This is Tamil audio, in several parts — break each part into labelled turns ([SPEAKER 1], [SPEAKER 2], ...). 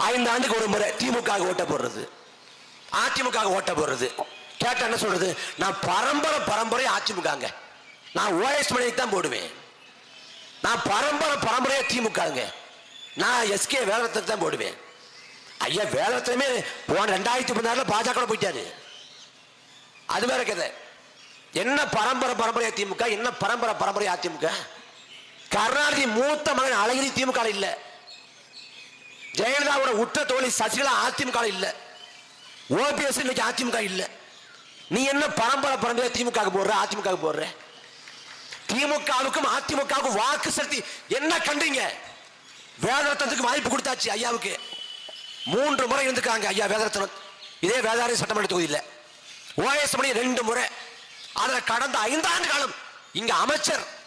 [SPEAKER 1] ஐந்து ஆண்டுக்கு ஒரு முறை திமுக ஓட்ட போடுறது. அதிமுக ஓட்ட போடுறது. கேட்டா என்ன சொல்றது? நான் பரம்பரை பரம்பரை அதிமுகங்க. நான் ஓஎஸ் மணிக்கு தான் போடுவேன். நான் பரம்பரை பரம்பரையா திமுகங்க. நான் எஸ்கே வேலத்துக்கு தான் போடுவேன். ஐயா வேலத்துமே போன ரெண்டாயிரத்தி பதினாறுல பாஜக போயிட்டாரு. அது வேற கதை. என்ன பரம்பரை பரம்பரையா திமுக? என்ன பரம்பரை பரம்பரையா அதிமுக? கருணாநிதி மூத்த மகன் அழகிரி திமுக இல்லை. ஜெயலலிதாவோட உற்ற தோழி சசிகலா அதிமுக இல்ல. ஓபிஎஸ் இன்னைக்கு அதிமுக இல்ல. நீ என்ன பரம்பரை பரம்பரையா திமுக போடுற அதிமுக போடுற? திமுகவுக்கும் அதிமுகவுக்கும் வாக்கு செலுத்தி என்ன கண்டீங்க? வேதரத்தனத்துக்கு வாய்ப்பு கொடுத்தாச்சு ஐயாவுக்கு. மூன்று முறை இருந்துக்காங்க ஐயா வேதரத்தனம் இதே வேதாரி சட்டமன்ற தொகுதியில். ஓஎஸ் மணி ரெண்டு முறை. அதில் கடந்த ஐந்தாண்டு காலம் இங்க அமைச்சர்.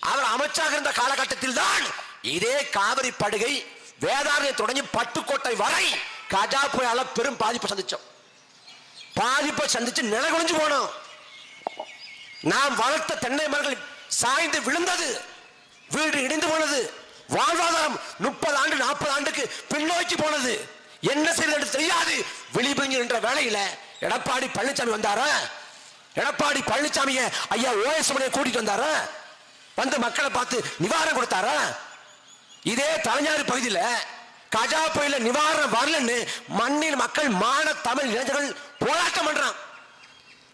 [SPEAKER 1] அவர் அமைச்சராக இருந்த காலகட்டத்தில் தான் இதே காவிரி படுகை வேதாரணியை தொடங்கி பட்டுக்கோட்டை வரை கஜா புயலால பெரும் பாதிப்பை சந்திச்சோம். பாதிப்பை சந்திச்சு நிலகுழிஞ்சு போனோம். நாம் வளர்த்த தென்னை மரங்கள் சாய்ந்து விழுந்தது. வீடு இடிந்து போனது. வாழ்வாதாரம் முப்பது ஆண்டு நாற்பது ஆண்டுக்கு பின்னோக்கி போனது. என்ன செய்வது தெரியாது. விழிபுரிஞ்சு நின்ற வேலையில எடப்பாடி பழனிசாமி வந்தாரா? எடப்பாடி பழனிசாமிய ஐயா ஓஎஸ் கூட்டிட்டு வந்தாரா? வந்து மக்களை பார்த்து நிவாரணம் கொடுத்தாரா? இதே தலைஞாறு பகுதியில் கஜா புயல நிவாரணம் வரலன்னு மண்ணில் மக்கள் மான தமிழ் இளைஞர்கள் போராட்டம் பண்றான்.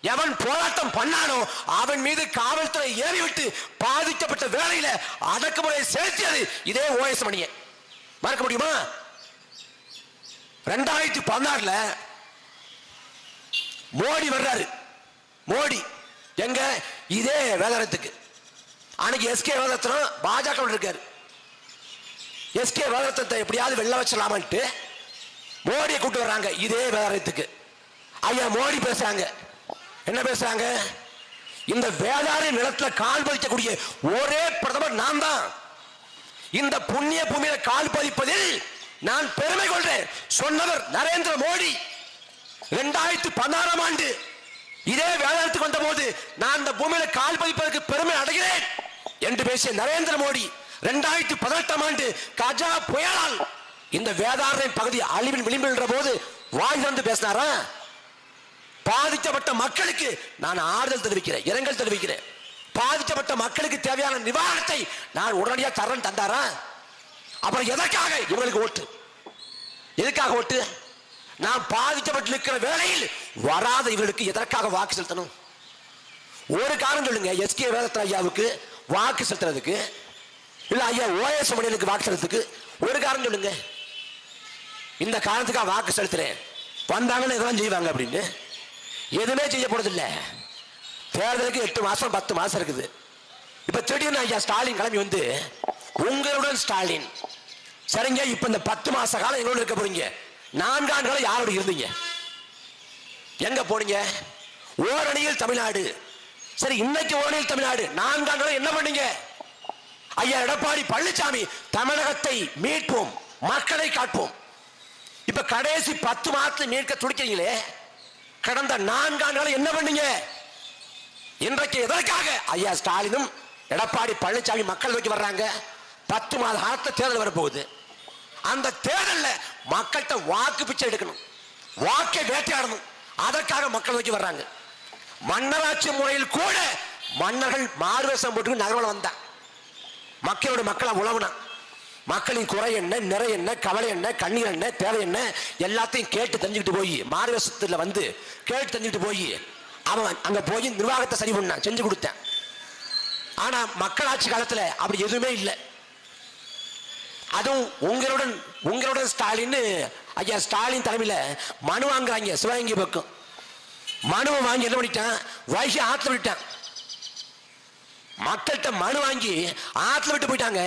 [SPEAKER 1] எவன் போராட்டம் பண்ணானோ அவன் மீது காவல்துறை ஏறிவிட்டு பாதிக்கப்பட்ட வேலையில அடக்குமுறை செலுத்தியது இதே ஓஎஸ் மணியை மறக்க முடியுமா? ரெண்டாயிரத்தி பதினாறுல மோடி வர்றாரு. மோடி எங்க? இதே வேதாரத்துக்கு. அன்னைக்கு எஸ்கே வேதாரத்னம் பாஜக இருக்காரு. எஸ்கே வேதாரத்தத்தை எப்படியாவது வெளில வச்சிடலாமன்ட்டு மோடியை கூட்டு வர்றாங்க. இதே வேதாரத்துக்கு ஐயா மோடி பேசுறாங்க. என்ன பேசுறாங்க? இந்த வேதாரி நிலத்துல கால் பதிக்கக்கூடிய ஒரே பிரதமர் நான் தான். இந்த புண்ணிய பூமியில கால் பதிப்பதில் நான் பெருமை கொள்றேன். சொன்னவர் நரேந்திர மோடி. இரண்டாயிரத்தி பதினாறாம் ஆண்டு. இதே வேதாளத்துக்கு வந்த போது நான் இந்த பூமியில கால் பதிப்பதற்கு பெருமை அடைகிறேன் என்று பேசிய நரேந்திர மோடி. இரண்டாயிரத்தி பதினெட்டாம் ஆண்டு கஜா புயலால் இந்த வேதாரணை பகுதி அழிவின் விளிம்பில் போது வாய் திறந்து பேசினாரா? பாதிக்கப்பட்ட மக்களுக்கு நான் ஆறுதல் தெரிவிக்கிறேன் இரங்கல் தெரிவிக்கிறேன். பாதிக்கப்பட்ட மக்களுக்கு தேவையான நிவாரணத்தை நான் உடனடியாக தரேன் தந்தாரா? அப்புறம் எதற்காக இவங்களுக்கு ஓட்டு? எதுக்காக ஓட்டு? நான் பாதிக்கப்பட்டு இருக்கிற வேளையில் வராத இவர்களுக்கு எதற்காக வாக்கு செலுத்தணும்? ஒரு காரணம் சொல்லுங்க எஸ்கே வேதத்திர வாக்கு செலுத்துறதுக்கு. இல்ல ஐயா ஓஎஸ் மணியனுக்கு வாக்கு செலுத்துக்கு ஒரு காரணம் சொல்லுங்க. இந்த காரணத்துக்காக வாக்கு செலுத்துறேன். வந்தாங்கன்னு இதெல்லாம் செய்வாங்க அப்படின்னு. எதுவுமே செய்ய போறதில்ல. தேர்தலுக்கு எட்டு மாசம் பத்து மாசம் இருக்குது. இப்ப திடீர்னு ஐயா ஸ்டாலின் கிளம்பி வந்து உங்களுடன் ஸ்டாலின். சரிங்க இப்ப இந்த பத்து மாச காலம் எங்களோட இருக்க போறீங்க. நான்காண்டு காலம் யாரோட இருந்தீங்க? எங்க போனீங்க? ஓரணியில் தமிழ்நாடு. சரி இன்னைக்கு ஓரணியில் தமிழ்நாடு. நான்காண்டு காலம் என்ன பண்ணீங்க? ஐயா எடப்பாடி பழனிசாமி தமிழகத்தை மீட்போம் மக்களை காட்போம் இப்ப கடைசி பத்து மாதத்துல மீட்க துடிக்கிறீங்களே? கடந்த நான்காண்டு காலம் என்ன பண்ணீங்க? இன்றைக்கு எதற்காக ஐயா ஸ்டாலினும் எடப்பாடி பழனிசாமி மக்கள் நோக்கி வர்றாங்க? பத்து மாத காலத்துல தேர்தல் வரப்போகுது. அந்த தேர்தலில் மக்கள்கிட்ட வாக்கு பிச்சை எடுக்கணும். வாக்கை வேட்டையாடணும். அதற்காக மக்கள் நோக்கி வர்றாங்க. மன்னராட்சி முறையில் கூட மன்னர்கள் மாறுவேஷம் போட்டு நகர்வலம் வந்தான் மக்களோட மக்களை உழவுனா. மக்களின் குறை என்ன நிறை என்ன கவலை என்ன கண்ணீர் என்ன தேவை என்ன எல்லாத்தையும் கேட்டு தெரிஞ்சுக்கிட்டு போய் மாறுவேஷத்துல வந்து கேட்டு தெரிஞ்சுக்கிட்டு போய் அவன் அங்க போய் நிர்வாகத்தை சரி பண்ணான் செஞ்சு கொடுத்தேன். ஆனா மக்களாட்சி காலத்துல அப்படி எதுவுமே இல்லை. அதுவும் உங்களுடன் உங்களுடன் ஸ்டாலின் ஐயா ஸ்டாலின் தலைமையில் மனு வாங்குறாங்க சிவகங்கை பக்கம். மனுவை வாங்கி என்ன பண்ணிட்டான்? வயசு ஆற்ற விட்டான் மக்கள்கிட்ட மனு வாங்கி ஆற்றுல விட்டு போயிட்டாங்க.